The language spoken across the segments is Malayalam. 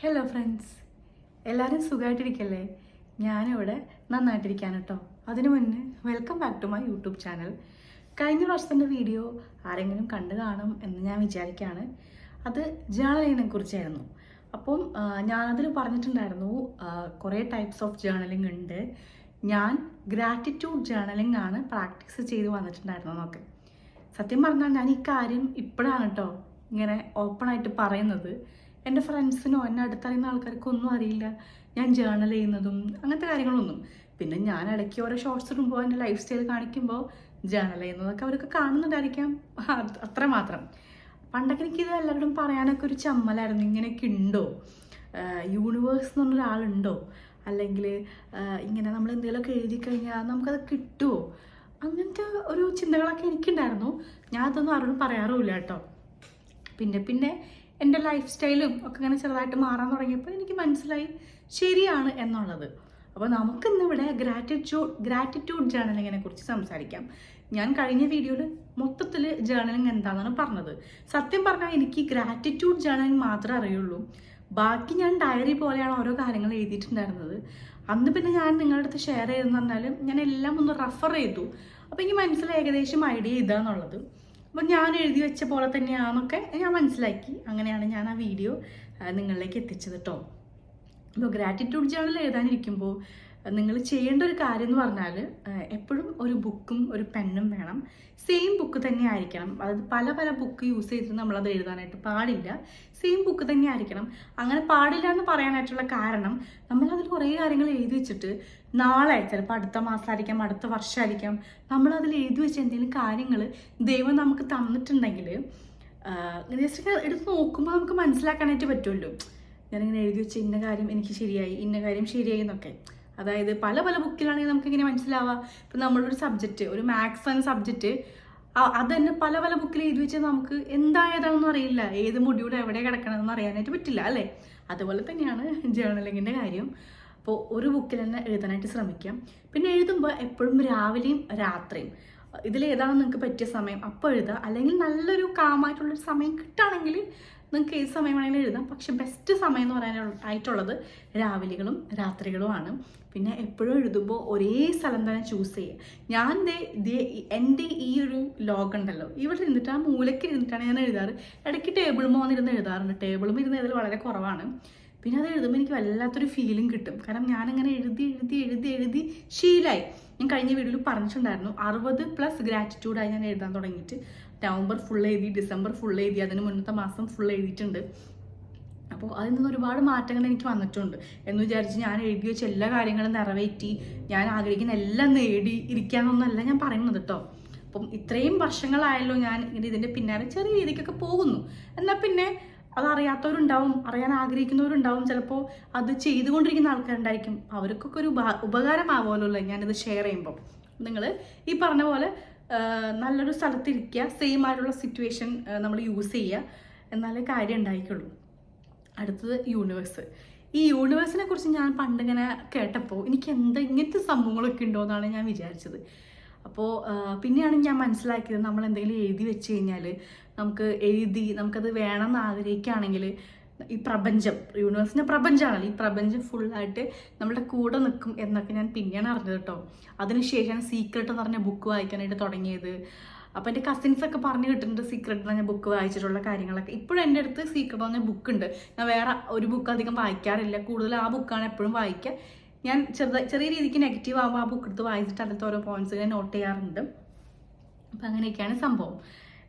ഹലോ ഫ്രണ്ട്സ് എല്ലാവരും സുഖമായിട്ടിരിക്കല്ലേ ഞാനിവിടെ നന്നായിട്ടിരിക്കാൻ കേട്ടോ അതിനു മുന്നേ welcome back to my YouTube channel കഴിഞ്ഞ വർഷത്തിന്റെ വീഡിയോ ആരെങ്കിലും കണ്ടു കാണും എന്ന് ഞാൻ വിചാരിക്കുകയാണ് അത് ജേണലിങ്ങിനെ കുറിച്ചായിരുന്നു അപ്പം ഞാനതിൽ പറഞ്ഞിട്ടുണ്ടായിരുന്നു കുറേ ടൈപ്സ് ഓഫ് ജേണലിംഗ് ഉണ്ട്. ഞാൻ ഗ്രാറ്റിറ്റ്യൂഡ് ജേണലിംഗ് ആണ് പ്രാക്ടീസ് ചെയ്ത് വന്നിട്ടുണ്ടായിരുന്നതെന്നൊക്കെ സത്യം പറഞ്ഞാൽ ഞാൻ ഈ കാര്യം ഇപ്പോഴാണ് കേട്ടോ ഇങ്ങനെ ഓപ്പണായിട്ട് പറയുന്നത്. എന്റെ ഫ്രണ്ട്സിനോ എന്നെ അടുത്തറിയുന്ന ആൾക്കാർക്കോ ഒന്നും അറിയില്ല. ഞാൻ ജേർണൽ ചെയ്യുന്നതും അങ്ങനത്തെ കാര്യങ്ങളൊന്നും. പിന്നെ ഞാൻ ഇടയ്ക്ക് ഓരോ ഷോർട്സ് ഇടുമ്പോൾ എന്റെ ലൈഫ് സ്റ്റൈൽ കാണിക്കുമ്പോൾ ജേർണൽ ചെയ്യുന്നതൊക്കെ അവരൊക്കെ കാണുന്നുണ്ടായിരിക്കാം. അത്രമാത്രം അത്ര മാത്രം. പണ്ടൊക്കെ എനിക്ക് ഇത് എല്ലാവരോടും പറയാനൊക്കെ ഒരു ചമ്മലായിരുന്നു. ഇങ്ങനെയൊക്കെ ഉണ്ടോ? യൂണിവേഴ്സ് എന്ന് പറഞ്ഞ ഒരാളുണ്ടോ? അല്ലെങ്കിൽ ഇങ്ങനെ നമ്മൾ എന്തെങ്കിലുമൊക്കെ എഴുതി കഴിഞ്ഞാൽ നമുക്കത് കിട്ടുമോ അങ്ങനത്തെ ഒരു ചിന്തകളൊക്കെ എനിക്കുണ്ടായിരുന്നു. ഞാൻ അതൊന്നും ആരോടും പറയാറുമില്ല കേട്ടോ. പിന്നെ പിന്നെ എന്റെ ലൈഫ് സ്റ്റൈലും ഒക്കെ ഇങ്ങനെ ചെറുതായിട്ട് മാറാൻ തുടങ്ങിയപ്പോൾ എനിക്ക് മനസ്സിലായി ശരിയാണ് എന്നുള്ളത്. അപ്പോൾ നമുക്കിന്നിവിടെ ഗ്രാറ്റിറ്റ്യൂഡ് ഗ്രാറ്റിറ്റ്യൂഡ് ജേർണലിങ്ങിനെ കുറിച്ച് സംസാരിക്കാം. ഞാൻ കഴിഞ്ഞ വീഡിയോയിൽ മൊത്തത്തിൽ ജേർണലിങ് എന്താണെന്നാണ് പറഞ്ഞത്. സത്യം പറഞ്ഞാൽ എനിക്ക് ഗ്രാറ്റിറ്റ്യൂഡ് ജേർണലിങ് മാത്രമേ അറിയുള്ളൂ. ബാക്കി ഞാൻ ഡയറി പോലെയാണ് ഓരോ കാര്യങ്ങൾ എഴുതിയിട്ടുണ്ടായിരുന്നത്. അന്ന് പിന്നെ ഞാൻ നിങ്ങളുടെ അടുത്ത് ഷെയർ ചെയ്തെന്ന് പറഞ്ഞാൽ ഞാൻ എല്ലാം ഒന്ന് റെഫർ ചെയ്തു. അപ്പോൾ എനിക്ക് മനസ്സിൽ ഏകദേശം ഐഡിയ ഇതാന്നുള്ളത് അപ്പോൾ ഞാൻ എഴുതി വെച്ച പോലെ തന്നെയാണെന്നൊക്കെ ഞാൻ മനസ്സിലാക്കി. അങ്ങനെയാണ് ഞാൻ ആ വീഡിയോ നിങ്ങളിലേക്ക് എത്തിച്ചത് കേട്ടോ അപ്പോൾ ഗ്രാറ്റിറ്റ്യൂഡ് ജേണൽ എഴുതാനിരിക്കുമ്പോൾ നിങ്ങൾ ചെയ്യേണ്ട ഒരു കാര്യം എന്ന് പറഞ്ഞാൽ എപ്പോഴും ഒരു ബുക്കും ഒരു പെന്നും വേണം. സെയിം ബുക്ക് തന്നെ ആയിരിക്കണം. അതായത് പല പല ബുക്ക് യൂസ് ചെയ്തിട്ട് നമ്മളത് എഴുതാനായിട്ട് പാടില്ല. സെയിം ബുക്ക് തന്നെ ആയിരിക്കണം. അങ്ങനെ പാടില്ല എന്ന് പറയാനായിട്ടുള്ള കാരണം നമ്മളതിൽ കുറേ കാര്യങ്ങൾ എഴുതി വെച്ചിട്ട് നാളെ ചിലപ്പോൾ അടുത്ത മാസമായിരിക്കാം അടുത്ത വർഷമായിരിക്കാം നമ്മളതിൽ എഴുതി വെച്ച എന്തെങ്കിലും കാര്യങ്ങൾ ദൈവം നമുക്ക് തന്നിട്ടുണ്ടെങ്കിൽ ജസ്റ്റ് എടുത്ത് നോക്കുമ്പോൾ നമുക്ക് മനസ്സിലാക്കാനായിട്ട് പറ്റുമല്ലോ. ഞാനിങ്ങനെ എഴുതി വെച്ച ഇന്ന കാര്യം എനിക്ക് ശരിയായി ഇന്ന കാര്യം ശരിയായി എന്നൊക്കെ. അതായത് പല പല ബുക്കിലാണെങ്കിൽ നമുക്ക് ഇങ്ങനെ മനസ്സിലാവാം. ഇപ്പം നമ്മളൊരു സബ്ജക്റ്റ് ഒരു മാത്സ് എന്ന സബ്ജക്റ്റ് അത് തന്നെ പല പല ബുക്കിൽ എഴുതി വെച്ചാൽ നമുക്ക് എന്തായതാണെന്നും അറിയില്ല. ഏത് മുടിയുടെ എവിടെ കിടക്കണമെന്ന് അറിയാനായിട്ട് പറ്റില്ല അല്ലേ? അതുപോലെ തന്നെയാണ് ജേർണലിങ്ങിന്റെ കാര്യം. അപ്പോൾ ഒരു ബുക്കിൽ തന്നെ എഴുതാനായിട്ട് ശ്രമിക്കാം. പിന്നെ എഴുതുമ്പോൾ എപ്പോഴും രാവിലെയും രാത്രിയും. ഇതിൽ ഏതാണ് നിങ്ങൾക്ക് പറ്റിയ സമയം? അപ്പോൾ എഴുതുക. അല്ലെങ്കിൽ നല്ലൊരു കാമായിട്ടുള്ളൊരു സമയം കിട്ടുകയാണെങ്കിൽ നിങ്ങൾക്ക് ഏത് സമയം വേണമെങ്കിലും എഴുതാം. പക്ഷെ ബെസ്റ്റ് സമയം എന്ന് പറയാൻ ആയിട്ടുള്ളത് രാവിലെകളും രാത്രികളുമാണ്. പിന്നെ എപ്പോഴും എഴുതുമ്പോൾ ഒരേ സ്ഥലം തന്നെ ചൂസ് ചെയ്യുക. ഞാൻ എന്റെ ഈ ഒരു ലോഗുണ്ടല്ലോ ഇവിടെ ഇരുന്നിട്ട് ആ മൂലയ്ക്ക് ഇരുന്നിട്ടാണ് ഞാൻ എഴുതാറ്. ഇടയ്ക്ക് ടേബിളുമ്പോൾ വന്നിരുന്ന് എഴുതാറുണ്ട്. ടേബിളും ഇരുന്ന് എഴുതൽ വളരെ കുറവാണ്. പിന്നെ അത് എഴുതുമ്പോൾ എനിക്ക് വല്ലാത്തൊരു ഫീലിംഗ് കിട്ടും. കാരണം ഞാനിങ്ങനെ എഴുതി എഴുതി എഴുതി എഴുതി ശീലായി. ഞാൻ കഴിഞ്ഞ വീഡിയോയിൽ പറഞ്ഞിട്ടുണ്ടായിരുന്നു. അറുപത് പ്ലസ് ഗ്രാറ്റിറ്റ്യൂഡായി ഞാൻ എഴുതാൻ തുടങ്ങിയിട്ട്. നവംബർ ഫുൾ എഴുതി ഡിസംബർ ഫുൾ എഴുതി അതിന് മുന്നത്തെ മാസം ഫുൾ എഴുതിയിട്ടുണ്ട്. അപ്പോൾ അതിൽ നിന്ന് ഒരുപാട് മാറ്റങ്ങൾ എനിക്ക് വന്നിട്ടുണ്ട്. എന്ന് വിചാരിച്ച് ഞാൻ എഴുതി വെച്ച എല്ലാ കാര്യങ്ങളും നിറവേറ്റി ഞാൻ ആഗ്രഹിക്കുന്ന എല്ലാം നേടി ഇരിക്കാമെന്നല്ല ഞാൻ പറയുന്നത് കേട്ടോ അപ്പം ഇത്രയും വർഷങ്ങളായല്ലോ ഞാൻ ഇങ്ങനെ ഇതിന്റെ പിന്നാലെ ചെറിയ രീതിക്കൊക്കെ പോകുന്നു. എന്നാൽ പിന്നെ അത് അറിയാത്തവരുണ്ടാവും അറിയാൻ ആഗ്രഹിക്കുന്നവരുണ്ടാവും. ചിലപ്പോൾ അത് ചെയ്തുകൊണ്ടിരിക്കുന്ന ആൾക്കാരുണ്ടായിരിക്കും. അവർക്കൊക്കെ ഒരു ഉപകാരമാകുമല്ലോ ഞാനിത് ഷെയർ ചെയ്യുമ്പോൾ നിങ്ങൾ ഈ പറഞ്ഞ പോലെ നല്ലൊരു സ്ഥലത്തിരിക്കുക സെയിം ആയിട്ടുള്ള സിറ്റുവേഷൻ നമ്മൾ യൂസ് ചെയ്യുക എന്നാലേ കാര്യം ഉണ്ടായിക്കുള്ളൂ. അടുത്തത് യൂണിവേഴ്സ് ഈ യൂണിവേഴ്സിനെ കുറിച്ച് ഞാൻ പണ്ടിങ്ങനെ കേട്ടപ്പോൾ എനിക്ക് എന്താ ഇങ്ങനത്തെ സംഭവങ്ങളൊക്കെ ഉണ്ടോ എന്നാണ് ഞാൻ വിചാരിച്ചത്. അപ്പോൾ പിന്നെയാണ് ഞാൻ മനസ്സിലാക്കിയത് നമ്മൾ എന്തെങ്കിലും എഴുതി വെച്ച് കഴിഞ്ഞാൽ നമുക്ക് എഴുതി നമുക്കത് വേണമെന്ന് ആഗ്രഹിക്കുകയാണെങ്കിൽ ഈ പ്രപഞ്ചം യൂണിവേഴ്സിന്റെ പ്രപഞ്ചമാണല്ലോ ഈ പ്രപഞ്ചം ഫുള്ളായിട്ട് നമ്മുടെ കൂടെ നിൽക്കും എന്നൊക്കെ ഞാൻ പിന്നെയാണ് അറിഞ്ഞത് കേട്ടോ അതിനുശേഷമാണ് സീക്രട്ട് എന്ന് പറഞ്ഞ ബുക്ക് വായിക്കാനായിട്ട് തുടങ്ങിയത്. അപ്പോൾ എന്റെ കസിൻസ് ഒക്കെ പറഞ്ഞു കിട്ടുന്നുണ്ട് സീക്രട്ട് എന്ന് പറഞ്ഞ ബുക്ക് വായിച്ചിട്ടുള്ള കാര്യങ്ങളൊക്കെ. ഇപ്പോഴും എന്റെ അടുത്ത് സീക്രട്ട് എന്ന് പറഞ്ഞ ബുക്ക് ഉണ്ട്. ഞാൻ വേറെ ഒരു ബുക്ക് അധികം വായിക്കാറില്ല. കൂടുതൽ ആ ബുക്കാണ് എപ്പോഴും വായിക്കുക. ഞാൻ ചെറുത ചെറിയ രീതിക്ക് നെഗറ്റീവ് ആകുമ്പോൾ ആ ബുക്ക് എടുത്ത് വായിച്ചിട്ട് അതിലത്തെ ഓരോ പോയിന്റ്സ് ഞാൻ നോട്ട് ചെയ്യാറുണ്ട്. അപ്പം അങ്ങനെയൊക്കെയാണ് സംഭവം.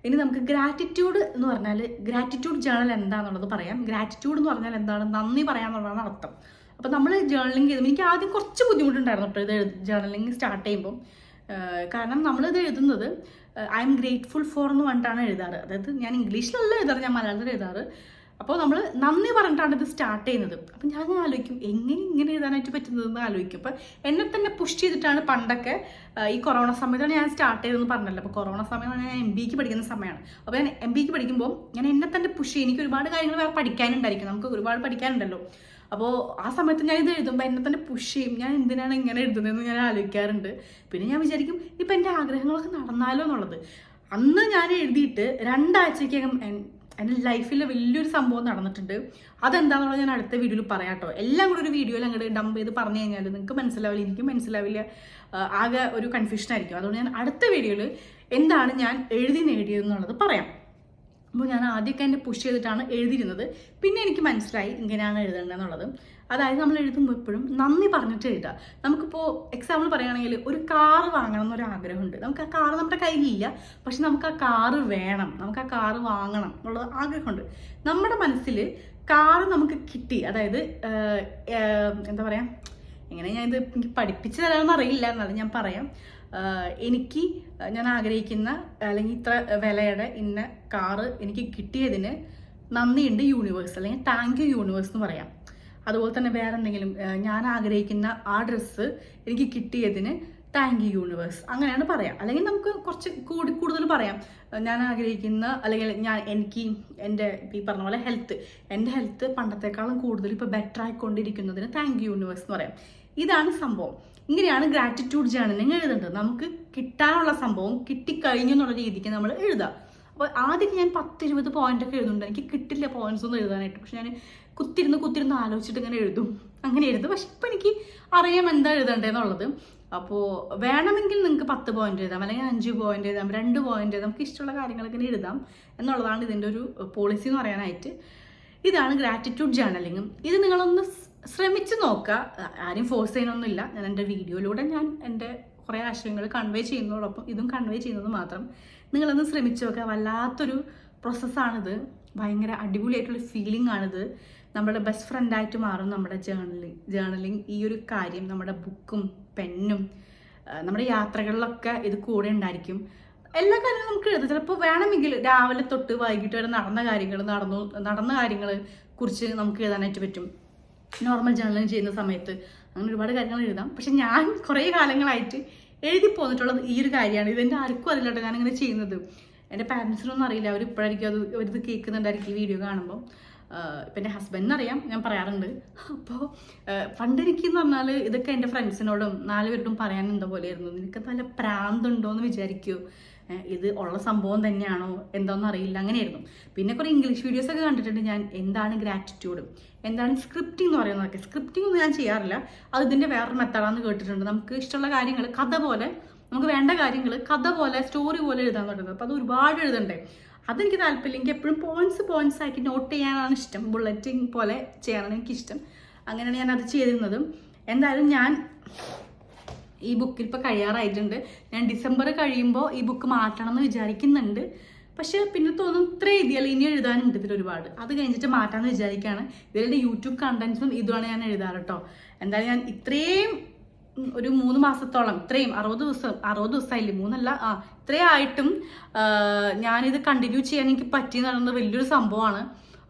ഇനി നമുക്ക് ഗ്രാറ്റിറ്റ്യൂഡ് എന്ന് പറഞ്ഞാൽ ഗ്രാറ്റിറ്റ്യൂഡ് ജേണൽ എന്താണെന്നുള്ളത് പറയാം. ഗ്രാറ്റിറ്റ്യൂഡ് എന്ന് പറഞ്ഞാൽ എന്താണ്? നന്ദി പറയാന്നുള്ളതാണ് അർത്ഥം. അപ്പോൾ നമ്മൾ ജേർണലിംഗ് ചെയ്തു എനിക്ക് ആദ്യം കുറച്ച് ബുദ്ധിമുട്ടുണ്ടായിരുന്നു കേട്ടോ ഇത് ജേർണലിംഗ് സ്റ്റാർട്ട് ചെയ്യുമ്പോൾ കാരണം നമ്മളിത് എഴുതുന്നത് ഐ എം ഗ്രേറ്റ്ഫുൾ ഫോർ എന്ന് പറഞ്ഞിട്ടാണ് എഴുതാറ്. അതായത് ഞാൻ ഇംഗ്ലീഷിലല്ല എഴുതാറ് ഞാൻ മലയാളത്തിൽ എഴുതാറ്. അപ്പോൾ നമ്മൾ നന്ദി പറഞ്ഞിട്ടാണ് ഇത് സ്റ്റാർട്ട് ചെയ്യുന്നത്. അപ്പം ഞാൻ ആലോചിക്കും എങ്ങനെ ഇങ്ങനെ എഴുതാനായിട്ട് പറ്റുന്നതെന്ന് ആലോചിക്കും. അപ്പം എന്നെ തന്നെ പുഷ് ചെയ്തിട്ടാണ് പണ്ടൊക്കെ ഈ കൊറോണ സമയത്താണ് ഞാൻ സ്റ്റാർട്ട് ചെയ്തതെന്ന് പറഞ്ഞല്ലോ. അപ്പോൾ കൊറോണ സമയം ഞാൻ എം ബിക്ക് പഠിക്കുന്ന സമയമാണ്. അപ്പോൾ ഞാൻ എം ബിക്ക് പഠിക്കുമ്പോൾ ഞാൻ എന്നെ തന്നെ പുഷ് ചെയ്യും. എനിക്ക് ഒരുപാട് കാര്യങ്ങൾ വേറെ പഠിക്കാനുണ്ടായിരിക്കും. നമുക്ക് ഒരുപാട് പഠിക്കാനുണ്ടല്ലോ. അപ്പോൾ ആ സമയത്ത് ഞാൻ ഇത് എഴുതുമ്പോൾ എന്നെ തന്നെ പുഷ് ചെയ്യും. ഞാൻ എന്തിനാണ് ഇങ്ങനെ എഴുതുന്നതെന്ന് ഞാൻ ആലോചിക്കാറുണ്ട്. പിന്നെ ഞാൻ വിചാരിക്കും ഇപ്പം എന്റെ ആഗ്രഹങ്ങളൊക്കെ നടന്നാലോ എന്നുള്ളത്. അന്ന് ഞാൻ എഴുതിയിട്ട് രണ്ടാഴ്ചക്കകം എന്റെ ലൈഫിൽ വലിയൊരു സംഭവം നടന്നിട്ടുണ്ട്. അതെന്താണെന്നുള്ളത് ഞാൻ അടുത്ത വീഡിയോയിൽ പറയാം കേട്ടോ. എല്ലാം കൂടി ഒരു വീഡിയോയിൽ അങ്ങോട്ട് ഡംപ് ചെയ്ത് പറഞ്ഞു കഴിഞ്ഞാൽ നിങ്ങൾക്ക് മനസ്സിലാവില്ല എനിക്ക് മനസ്സിലാവില്ല ആകെ ഒരു കൺഫ്യൂഷൻ ആയിരിക്കും. അതുകൊണ്ട് ഞാൻ അടുത്ത വീഡിയോയിൽ എന്താണ് ഞാൻ എഴുതി നേടിയതെന്നുള്ളത് പറയാം. അപ്പോൾ ഞാൻ ആദ്യമൊക്കെ എന്റെ പുഷ് ചെയ്തിട്ടാണ് എഴുതിയിരുന്നത്. പിന്നെ എനിക്ക് മനസ്സിലായി ഇങ്ങനെയാണ് എഴുതേണ്ടതെന്നുള്ളത്. അതായത് നമ്മൾ എഴുതുമ്പോൾ എപ്പോഴും നന്ദി പറഞ്ഞിട്ട് എഴുതുക നമുക്കിപ്പോൾ എക്സാമ്പിൾ പറയുകയാണെങ്കിൽ ഒരു കാർ വാങ്ങണം എന്നൊരു ആഗ്രഹമുണ്ട് നമുക്ക് ആ കാർ നമ്മുടെ കയ്യിലില്ല. പക്ഷെ നമുക്ക് ആ കാറ് വേണം. നമുക്ക് ആ കാറ് വാങ്ങണം എന്നുള്ള ആഗ്രഹമുണ്ട്. നമ്മുടെ മനസ്സിൽ കാറ് നമുക്ക് കിട്ടി. അതായത് എന്താ പറയുക എങ്ങനെ ഞാൻ ഇത് എനിക്ക് പഠിപ്പിച്ചു തരാമെന്ന് അറിയില്ല എന്നാലും ഞാൻ പറയാം. എനിക്ക് ഞാൻ ആഗ്രഹിക്കുന്ന അല്ലെങ്കിൽ ഇത്ര വിലയുടെ ഇന്ന കാറ് എനിക്ക് കിട്ടിയതിന് നന്ദിയുണ്ട് യൂണിവേഴ്സ് അല്ലെങ്കിൽ താങ്ക് യു യൂണിവേഴ്സ് എന്ന് പറയാം. അതുപോലെ തന്നെ വേറെ എന്തെങ്കിലും ഞാൻ ആഗ്രഹിക്കുന്ന ആ ഡ്രസ്സ് എനിക്ക് കിട്ടിയതിന് താങ്ക് യു യൂണിവേഴ്സ് അങ്ങനെയാണ് പറയാം. അല്ലെങ്കിൽ നമുക്ക് കുറച്ച് കൂടി കൂടുതൽ പറയാം. ഞാൻ ആഗ്രഹിക്കുന്ന അല്ലെങ്കിൽ ഞാൻ എനിക്ക് എന്റെ ഈ പറഞ്ഞ പോലെ ഹെൽത്ത് എന്റെ ഹെൽത്ത് പണ്ടത്തെക്കാളും കൂടുതൽ ഇപ്പോൾ ബെറ്റർ ആയിക്കൊണ്ടിരിക്കുന്നതിന് താങ്ക് യു യൂണിവേഴ്സ് എന്ന് പറയാം. ഇതാണ് സംഭവം. ഇങ്ങനെയാണ് ഗ്രാറ്റിറ്റ്യൂഡ് ജേണലിങ് എഴുതേണ്ടത്. നമുക്ക് കിട്ടാനുള്ള സംഭവം കിട്ടിക്കഴിഞ്ഞു എന്നുള്ള രീതിക്ക് നമ്മൾ എഴുതുക അപ്പോൾ ആദ്യം ഞാൻ പത്തിരുപത് ഒക്കെ എഴുതുന്നുണ്ട്. എനിക്ക് കിട്ടില്ല പോയിന്റ്സ് ഒന്നും എഴുതാനായിട്ട്. പക്ഷെ ഞാൻ കുത്തിരുന്ന് കുത്തിരുന്ന് ആലോചിച്ചിട്ട് ഇങ്ങനെ എഴുതും. അങ്ങനെ എഴുതും. പക്ഷെ ഇപ്പം എനിക്ക് അറിയാം എന്താ എഴുതേണ്ടതെന്നുള്ളത് അപ്പോൾ വേണമെങ്കിൽ നിങ്ങൾക്ക് പത്ത് പോയിന്റ് എഴുതാം. അല്ലെങ്കിൽ അഞ്ച് പോയിന്റ് എഴുതാം. രണ്ട് പോയിന്റ് എഴുതാം. നമുക്ക് ഇഷ്ടമുള്ള കാര്യങ്ങളൊക്കെ എഴുതാം. എന്നുള്ളതാണ് ഇതിന്റെ ഒരു പോളിസി എന്ന് പറയാനായിട്ട്. ഇതാണ് ഗ്രാറ്റിറ്റ്യൂഡ് ജേണലിങ് ഇത് നിങ്ങളൊന്ന് ശ്രമിച്ച് നോക്കുക. ആരും ഫോഴ്സ് ചെയ്യാനൊന്നുമില്ല. ഞാൻ എന്റെ വീഡിയോയിലൂടെ ഞാൻ എന്റെ കുറേ ആശയങ്ങൾ കൺവേ ചെയ്യുന്നതോടൊപ്പം ഇതും കൺവേ ചെയ്യുന്നത് മാത്രം. നിങ്ങളൊന്ന് ശ്രമിച്ചു നോക്കുക വല്ലാത്തൊരു പ്രോസസ്സാണിത് ഭയങ്കര അടിപൊളിയായിട്ടുള്ള ഫീലിംഗ് ആണിത്. നമ്മുടെ ബെസ്റ്റ് ഫ്രണ്ടായിട്ട് മാറും നമ്മുടെ ജേർണലിങ് ജേർണലിംഗ് ഈ ഒരു കാര്യം നമ്മുടെ ബുക്കും പെന്നും നമ്മുടെ യാത്രകളിലൊക്കെ ഇത് കൂടെ ഉണ്ടായിരിക്കും. എല്ലാ കാര്യങ്ങളും നമുക്ക് എഴുതാം. ചിലപ്പോൾ വേണമെങ്കിൽ രാവിലെ തൊട്ട് വൈകിട്ട് വരെ നടന്ന കാര്യങ്ങൾ നടന്നു നടന്ന കാര്യങ്ങൾ കുറിച്ച് നമുക്ക് എഴുതാനായിട്ട് പറ്റും. നോർമൽ ജേർണലിംഗ് ചെയ്യുന്ന സമയത്ത് അങ്ങനെ ഒരുപാട് കാര്യങ്ങൾ എഴുതാം. പക്ഷെ ഞാൻ കുറേ കാലങ്ങളായിട്ട് എഴുതി പോന്നിട്ടുള്ളത് ഈ ഒരു കാര്യമാണ്. ഇതെന്റെ ആർക്കും അറിയില്ല ഞാനിങ്ങനെ ചെയ്യുന്നത്. എന്റെ പാരൻസിനൊന്നും അറിയില്ല. അവർ ഇപ്പോഴായിരിക്കും അത് അവരിത് കേൾക്കുന്നുണ്ടായിരിക്കും ഈ വീഡിയോ കാണുമ്പോൾ ഇപ്പം എന്റെ ഹസ്ബൻഡിന് അറിയാം. ഞാൻ പറയാറുണ്ട്. അപ്പോൾ പണ്ട് എനിക്കെന്ന് പറഞ്ഞാൽ ഇതൊക്കെ എന്റെ ഫ്രണ്ട്സിനോടും നാലുപേരോടും പറയാൻ എന്താ പോലെയായിരുന്നു. നിനക്ക് നല്ല പ്രാന്തുണ്ടോ എന്ന് വിചാരിക്കുമോ ഇത് ഉള്ള സംഭവം തന്നെയാണോ? എന്താണെന്ന് അറിയില്ല. അങ്ങനെയായിരുന്നു. പിന്നെ കുറേ ഇംഗ്ലീഷ് വീഡിയോസ് ഒക്കെ കണ്ടിട്ടുണ്ട് ഞാൻ. എന്താണ് ഗ്രാറ്റിറ്റ്യൂഡ് എന്താണ് സ്ക്രിപ്റ്റിംഗ് എന്ന് പറയുന്നതൊക്കെ. സ്ക്രിപ്റ്റിംഗ് ഒന്നും ഞാൻ ചെയ്യാറില്ല. അത് ഇതിന്റെ വേറൊരു മെത്തേഡാന്ന് കേട്ടിട്ടുണ്ട്. നമുക്ക് ഇഷ്ടമുള്ള കാര്യങ്ങൾ കഥ പോലെ നമുക്ക് വേണ്ട കാര്യങ്ങൾ കഥ പോലെ സ്റ്റോറി പോലെ എഴുതാൻ തുടങ്ങുന്നത് അപ്പോൾ അത് ഒരുപാട് എഴുതണ്ടേ. അതെനിക്ക് താല്പര്യമില്ലെങ്കിൽ എപ്പോഴും പോയിന്റ്സ് പോയിന്റ്സ് ആക്കി നോട്ട് ചെയ്യാനാണ് ഇഷ്ടം. ബുള്ളറ്റിംഗ് പോലെ ചെയ്യാനാണ് എനിക്കിഷ്ടം. അങ്ങനെയാണ് ഞാൻ അത് ചെയ്തിരുന്നത്. എന്തായാലും ഞാൻ ഈ ബുക്കിൽ ഇപ്പോൾ കഴിയാറായിട്ടുണ്ട്. ഞാൻ ഡിസംബർ കഴിയുമ്പോൾ ഈ ബുക്ക് മാറ്റണം എന്ന് വിചാരിക്കുന്നുണ്ട്. പക്ഷേ പിന്നെ തോന്നും ഇത്ര എഴുതിയാൽ ഇനി എഴുതാനുണ്ട് ഇതിൽ ഒരുപാട്. അത് കഴിഞ്ഞിട്ട് മാറ്റാമെന്ന് വിചാരിക്കുകയാണ് ഇതിലെ യൂട്യൂബ് കണ്ടന്റ്സും ഇതുമാണ് ഞാൻ എഴുതാറ് കേട്ടോ എന്തായാലും ഞാൻ ഇത്രയും ഒരു മൂന്ന് മാസത്തോളം ഇത്രയും അറുപത് ദിവസം അറുപത് ദിവസമായില്ലേ? മൂന്നല്ല ആ ഇത്രയും ആയിട്ടും ഞാനിത് കണ്ടിന്യൂ ചെയ്യാൻ എനിക്ക് പറ്റി പറയുന്നത് വലിയൊരു സംഭവമാണ്.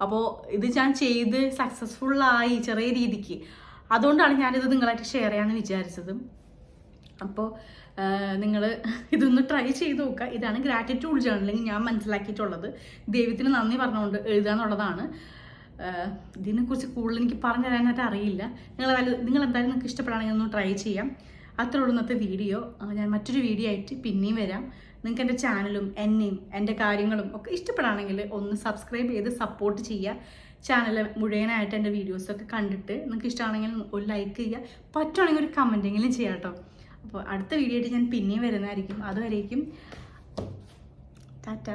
അപ്പോൾ ഇത് ഞാൻ ചെയ്ത് സക്സസ്ഫുള്ളായി ചെറിയ രീതിക്ക്. അതുകൊണ്ടാണ് ഞാനിത് നിങ്ങളായിട്ട് ഷെയർ ചെയ്യാമെന്ന് വിചാരിച്ചത്. അപ്പോൾ നിങ്ങൾ ഇതൊന്ന് ട്രൈ ചെയ്ത് നോക്കുക. ഇതാണ് ഗ്രാറ്റിറ്റ്യൂഡ് ജേണലിങ് ഞാൻ മനസ്സിലാക്കിയിട്ടുള്ളത്. ദൈവത്തിന് നന്ദി പറഞ്ഞുകൊണ്ട് എഴുതുക എന്നുള്ളതാണ്. ഇതിനെക്കുറിച്ച് കൂടുതൽ എനിക്ക് പറഞ്ഞു തരാനായിട്ട് അറിയില്ല. നിങ്ങൾ നിങ്ങൾ എന്തായാലും നിങ്ങൾക്ക് ഇഷ്ടപ്പെടുകയാണെങ്കിൽ ഒന്ന് ട്രൈ ചെയ്യാം. അത്രേ ഉള്ളൂ ഇന്നത്തെ വീഡിയോ ഞാൻ മറ്റൊരു വീഡിയോ ആയിട്ട് പിന്നെയും വരാം. നിങ്ങൾക്ക് എന്റെ ചാനലും എന്നെയും എന്റെ കാര്യങ്ങളും ഒക്കെ ഇഷ്ടപ്പെടുകയാണെങ്കിൽ ഒന്ന് സബ്സ്ക്രൈബ് ചെയ്ത് സപ്പോർട്ട് ചെയ്യുക. ചാനൽ മുഴുവനായിട്ട് എന്റെ വീഡിയോസൊക്കെ കണ്ടിട്ട് നിങ്ങൾക്ക് ഇഷ്ടമാണെങ്കിൽ ഒരു ലൈക്ക് ചെയ്യുക. പറ്റുവാണെങ്കിൽ ഒരു കമന്റെങ്കിലും ചെയ്യാം കേട്ടോ. അപ്പോൾ അടുത്ത വീഡിയോ ആയിട്ട് ഞാൻ പിന്നെയും വരുന്നതായിരിക്കും. അതുവരേക്കും ടാറ്റ.